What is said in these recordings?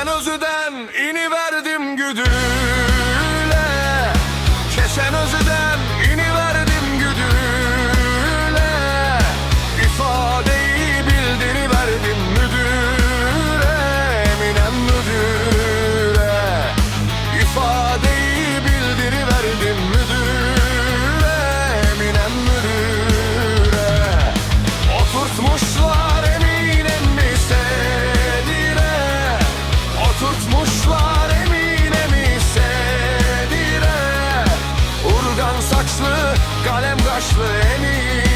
Ben özüden iniverdim güdüm. Kalem kaşlı Emine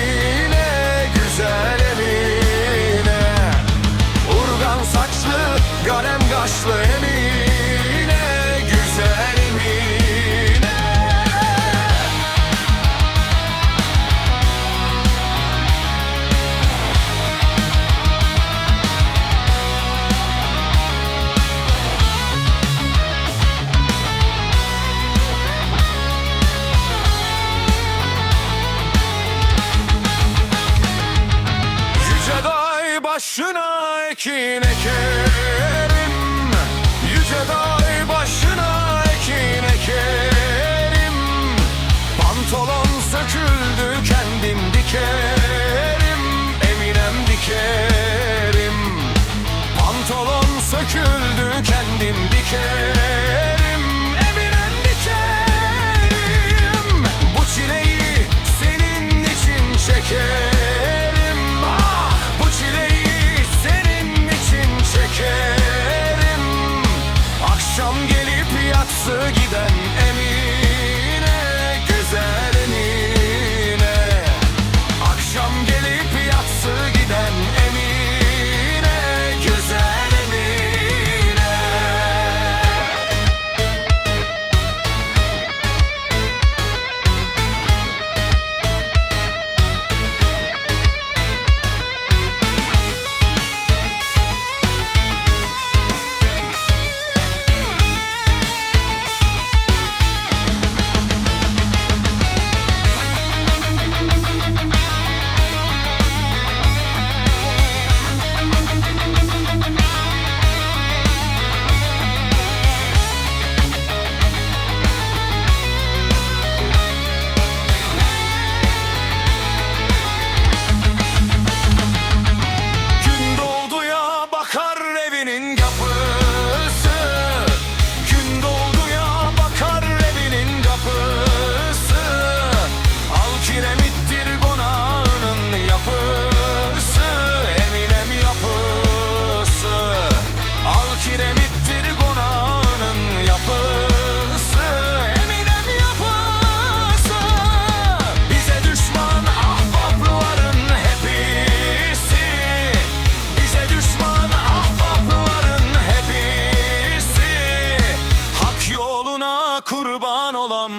ekin ekerim Yüce dağ başına ekin ekerim Pantolon söküldü kendim dikerim Eminem dikerim. Pantolon söküldü kendim dikerim Eminem dikerim. Bu çileyi senin için çekerim yatsı giden Emine Singapore. Yoluna kurban olan